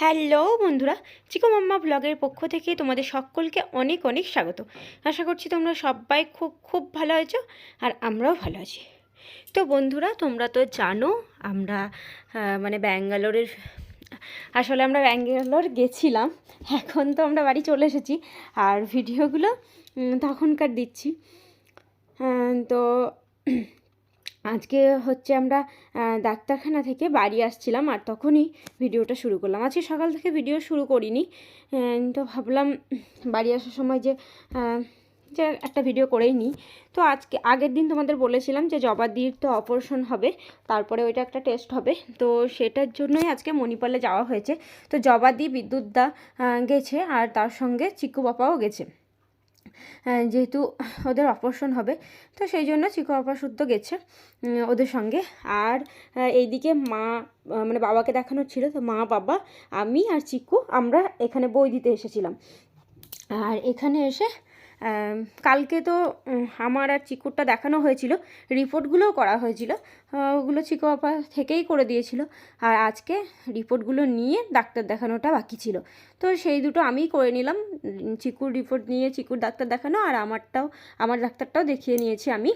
Hello বন্ধুরা Chicco মাম্মা ব্লগের পক্ষ থেকে তোমাদের সকলকে অনেক অনেক স্বাগত। আশা করছি তোমরা সবাই খুব খুব ভালো আছো আর আমরাও ভালো আছি। তো বন্ধুরা, তোমরা তো জানো, আমরা মানে ব্যাঙ্গালোরের, আসলে আমরা ব্যাঙ্গালোর গেছিলাম, এখন তো আমরা বাড়ি চলে এসেছি আর ভিডিওগুলো তখনকার দিচ্ছি। তো আজকে হচ্ছে আমরা ডাক্তারখানা থেকে বাড়ি আসছিলাম আর তখনই ভিডিওটা শুরু করলাম। আজকে সকাল থেকে ভিডিও শুরু করিনি তো ভাবলাম বাড়ি আসার সময় যে যে একটা ভিডিও করেই নিই। তো আজকে, আগের দিন তোমাদের বলেছিলাম যে জবাদির তো অপারেশন হবে, তারপরে ওইটা একটা টেস্ট হবে। তো সেটার জন্যই আজকে মণিপালে যাওয়া হয়েছে। তো জবাদি বিদ্যুৎদা গেছে আর তার সঙ্গে চিকু বাপাও গেছে। যেহেতু ওদের অপারেশন হবে, তো সেই জন্য চিকু আপা শুদ্ধ গেছে ওদের সঙ্গে। আর এইদিকে মা মানে বাবাকে দেখানো ছিল, তো মা, বাবা, আমি আর চিকু আমরা এখানে বই দিতে এসেছিলাম। আর এখানে এসে কালকে তো আমার আর চিকুরটা দেখানো হয়েছিল। রিপোর্টগুলোও করা হয়েছিল। ওগুলো চিকু বাবা থেকেই করে দিয়েছিল। আর আজকে রিপোর্টগুলো নিয়ে ডাক্তার দেখানোটা বাকি ছিল। তো সেই দুটো আমিই করে নিলাম। চিকুর রিপোর্ট নিয়ে চিকুর ডাক্তার দেখানো আর আমারটাও, আমার ডাক্তারটাও দেখিয়ে নিয়েছি আমি।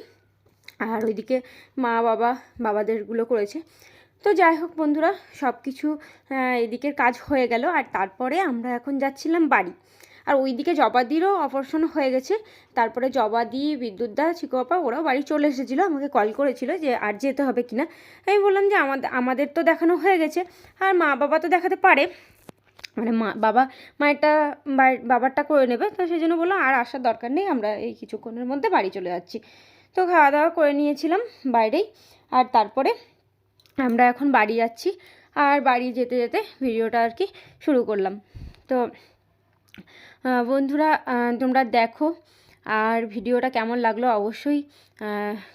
আর ওইদিকে মা, বাবা, বাবাদেরগুলো করেছে। তো যাই হোক বন্ধুরা সব কিছু এদিকের কাজ হয়ে গেল। আর তারপরে আমরা এখন যাচ্ছিলাম বাড়ি। আর ওই ওইদিকে জবাদিরও অপারেশন হয়ে গেছে। তারপরে জবাদি বিদ্যুৎদা চিকোপা ওরাও বাড়ি চলে এসেছিল, আমাকে কল করেছিল যে আর যেতে হবে কিনা। আমি বললাম যে আমাদের আমাদের তো দেখানো হয়ে গেছে, আর মা বাবা তো দেখাতে পারে। মানে মা, বাবা মায়েরটা বাবারটা করে নেবে, তো সেই জন্য বললাম আর আসার দরকার নেই, আমরা এই কিছুক্ষণের মধ্যে বাড়ি চলে যাচ্ছি। তো খাওয়া দাওয়া করে নিয়েছিলাম বাইরেই, আর তারপরে আমরা এখন বাড়ি যাচ্ছি, আর বাড়ি যেতে যেতে ভিডিওটা আর কি শুরু করলাম। তো বন্ধুরা তোমরা দেখো আর ভিডিওটা কেমন লাগল অবশ্যই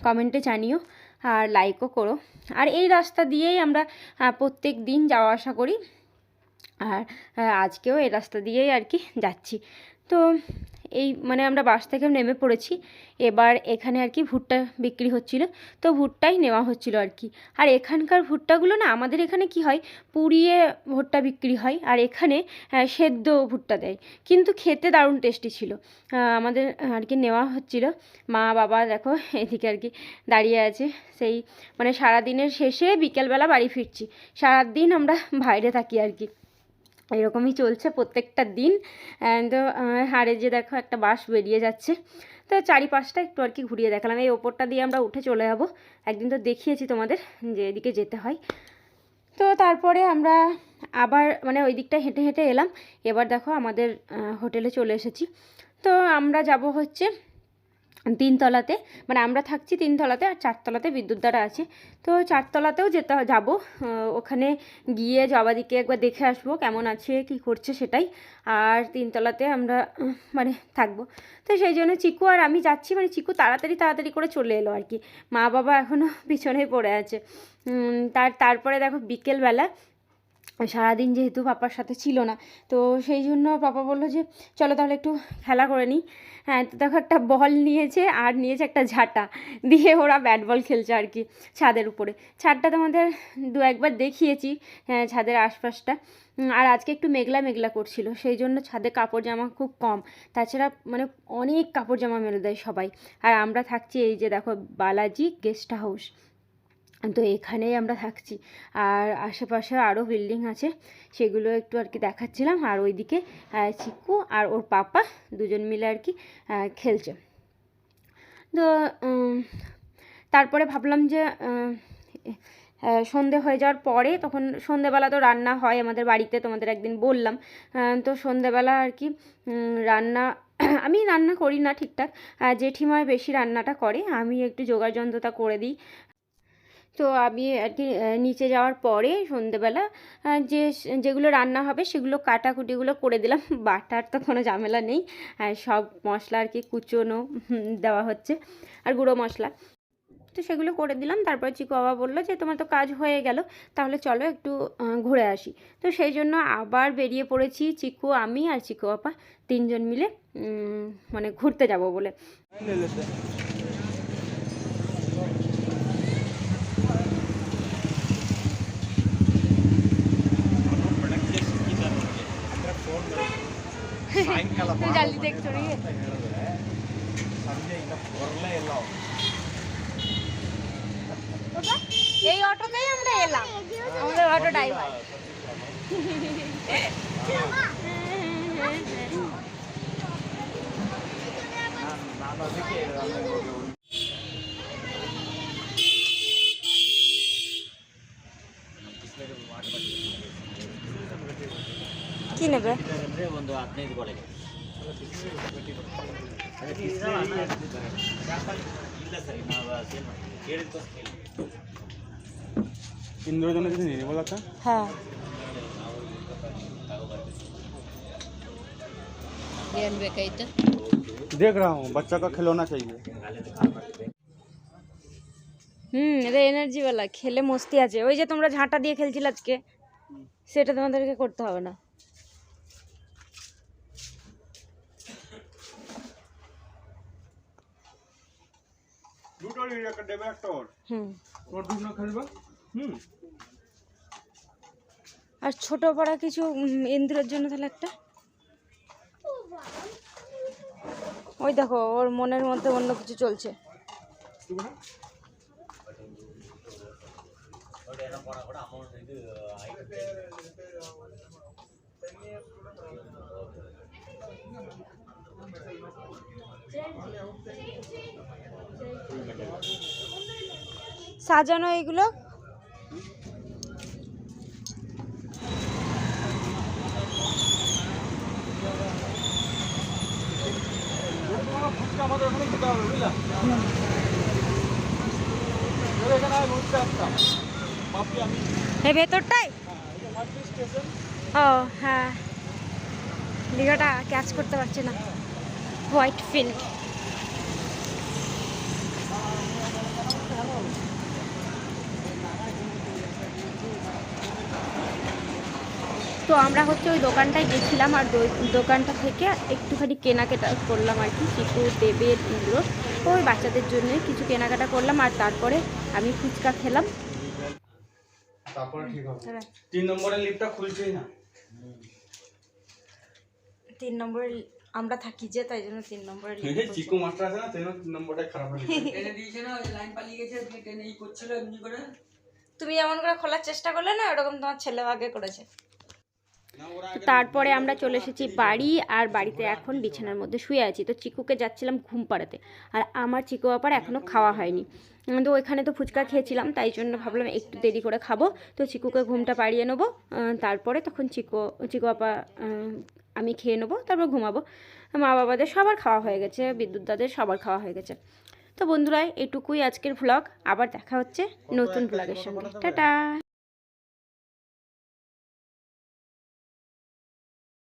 কমেন্টে জানিও আর লাইকও করো। আর এই রাস্তা দিয়েই আমরা প্রত্যেক দিন যাওয়া আসা করি। আর আজকেও এই রাস্তা দিয়েই আর কি যাচ্ছি। তো এই মানে আমরা বাস থেকে নেমে পড়েছি। এবার এখানে আর কি ভুট্টা বিক্রি হচ্ছিল। তো ভুট্টাই নেওয়া হচ্ছিল আর কি। আর এখানকার ভুট্টাগুলো না, আমাদের এখানে কি হয়, পুড়িয়ে ভুট্টা বিক্রি হয় আর এখানে সেদ্ধ ভুট্টা দেয়। কিন্তু খেতে দারুণ টেস্টি ছিল। আমাদের আর কি নেওয়া হচ্ছিল। মা, বাবা দেখো, এদিকে আর কি দাঁড়িয়ে আছে। সেই মানে সারাদিনের শেষে বিকেলবেলা বাড়ি ফিরছি। সারাদিন আমরা বাইরে থাকি আর কি। এরকমই চলছে প্রত্যেকটা দিন। তো হাড়ে যে দেখো একটা বাস বেরিয়ে যাচ্ছে। তো চারিপাশটা একটু আর কি ঘুরিয়ে দেখালাম। এই ওপরটা দিয়ে আমরা উঠে চলে যাব। একদিন তো দেখিয়েছি তোমাদের যে এদিকে যেতে হয়। তো তারপরে আমরা আবার মানে ওই দিকটা হেঁটে হেঁটে এলাম। এবার দেখো আমাদের হোটেলে চলে এসেছি। তো আমরা যাব হচ্ছে তিনতলাতে মানে আমরা থাকছি তিনতলাতে আর চারতলাতে বিদ্যুৎ দ্বারা আছে। তো চারতলাতেও যেতে যাব। ওখানে গিয়ে জবাদিকে একবার দেখে আসব কেমন আছে, কি করছে সেটাই। আর তিনতলাতে আমরা মানে থাকব। তো সেই জন্য চিকু আর আমি যাচ্ছি মানে চিকু তাড়াতাড়ি তাড়াতাড়ি করে চলে এলো আর কি। মা বাবা এখনও পিছনে পড়ে আছে। তার, তারপরে দেখো বিকেলবেলা সারাদিন যেহেতু পাপার সাথে ছিল না, তো সেই জন্য পাপা বলল যে, চলো তাহলে একটু খেলা করে নিই। হ্যাঁ তো দেখো একটা বল নিয়েছে আর নিয়েছে একটা ঝাঁটা, দিয়ে ওরা ব্যাট বল খেলছে আর কি ছাদের উপরে। ছাদটা তোমাদের দু একবার দেখিয়েছি হ্যাঁ ছাদের আশপাশটা। আর আজকে একটু মেঘলা মেঘলা করছিল, সেই জন্য ছাদে কাপড় জামা খুব কম। তাছাড়া মানে অনেক কাপড় জামা মেলে দেয় সবাই। আর আমরা থাকছি এই যে দেখো, বালাজি গেস্ট হাউস। তো এখানেই আমরা থাকছি। আর আশেপাশে আরও বিল্ডিং আছে সেগুলো একটু আর কি দেখাচ্ছিলাম। আর ওইদিকে চিকু আর ওর পাপা দুজন মিলে আর কি খেলছে। তো তারপরে ভাবলাম যে সন্ধে হয়ে যাওয়ার পরে তখন সন্ধেবেলা তো রান্না হয় আমাদের বাড়িতে তোমাদের একদিন বললাম। তো সন্ধেবেলা আর কি রান্না আমি রান্না করি না ঠিকঠাক। আহ, জেঠিমা বেশি রান্নাটা করে আমি একটু জোগাড় যন্ত্রটা করে দিই। তো আমি আর কি নিচে যাওয়ার পরে সন্ধেবেলা যে যেগুলো রান্না হবে সেগুলো কাটাকুটিগুলো করে দিলাম। বাটার তো কোনো ঝামেলা নেই। আর সব মশলা আর কি কুচোনো দেওয়া হচ্ছে। আর গুঁড়ো মশলা। তো সেগুলো করে দিলাম। তারপরে চিকু বাবা বলল যে, তোমার তো কাজ হয়ে গেল। তাহলে চলো একটু ঘুরে আসি। তো সেই জন্য আবার বেরিয়ে পড়েছি চিকু, আমি আর চিকু বাবা তিনজন মিলে মানে ঘুরতে যাব বলে। এই অটোতেই আমরা এলাম। আমাদের অটো ড্রাইভার। কি নেবে? বন্ধু আপনি বলে ಇಂದ್ರಜನ ಜೊತೆ ನೀನು ಬೋಲಕ್ಕ হ্যাঁ ಏನ್ ಬೇಕಾಯ್ತು देख रहा हूँ बच्चा का खिलौना चाहिए হুম এটা এনার্জিওয়ালা খেলে মস্তি আছে ওই যে তোমরা ঝাঁটা দিয়ে খেলছিলে আজকে সেটা তোমাদেরকে করতে হবে না দুটো একটা দেবে একটা ওর। হুম। ওর দুটো খেলবে? হুম। আর ছোট পাড়া কিছু ইন্দ্রের জন্য তাহলে একটা? ওই দেখো ওর মনের মধ্যে অন্য কিছু চলছে। ভাবছি এগুলো। ভেতরটাই? ও হ্যাঁ। দীঘাটা ক্যাচ করতে পারছে না। হোয়াইট ফিল্ড তো আমরা হচ্ছে ওই দোকানটায় গেছিলাম আর দো- দোকানটা থেকে একটুখানি কেনাকাটা করলাম আর কি চিকু দেবের এগুলো। ওই বাচ্চাদের জন্য কিছু কেনাকাটা করলাম আর তারপরে আমি ফুচকা খেলাম। তারপরে ঠিক হবে। হ্যাঁ। তিন নম্বরের লিফটটা খুলছেই না। তিন নম্বরে আমরা থাকি যে তাই জন্য তিন নম্বরে চিকু মাস্টার আছে না সেই জন্য তিন নম্বরটা খারাপ গেছে। তুমি এমন করে খোলার চেষ্টা করলে না ওরকম তোমার ছেলে আগে করেছে। তারপরে আমরা চলে এসেছি বাড়ি আর বাড়িতে এখন বিছানার মধ্যে শুয়ে আছি। তো চিকুকে যাচ্ছিলাম ঘুম পাড়াতে আর আমার চিকু বাপার এখনও খাওয়া হয়নি। তো ওইখানে তো ফুচকা খেয়েছিলাম তাই জন্য ভাবলাম একটু দেরি করে খাব। তো চিকুকে ঘুমটা পাড়িয়ে নেব তারপরে তখন চিকু চিকু আহ, আমি খেয়ে নেব তারপর ঘুমাবো। মা বাবাদের সবার খাওয়া হয়ে গেছে বিদ্যুৎ দাদের সবার খাওয়া হয়ে গেছে। তো বন্ধুরা এটুকুই আজকের ভ্লগ আবার দেখা হচ্ছে নতুন ভ্লগের সঙ্গে। টাটা!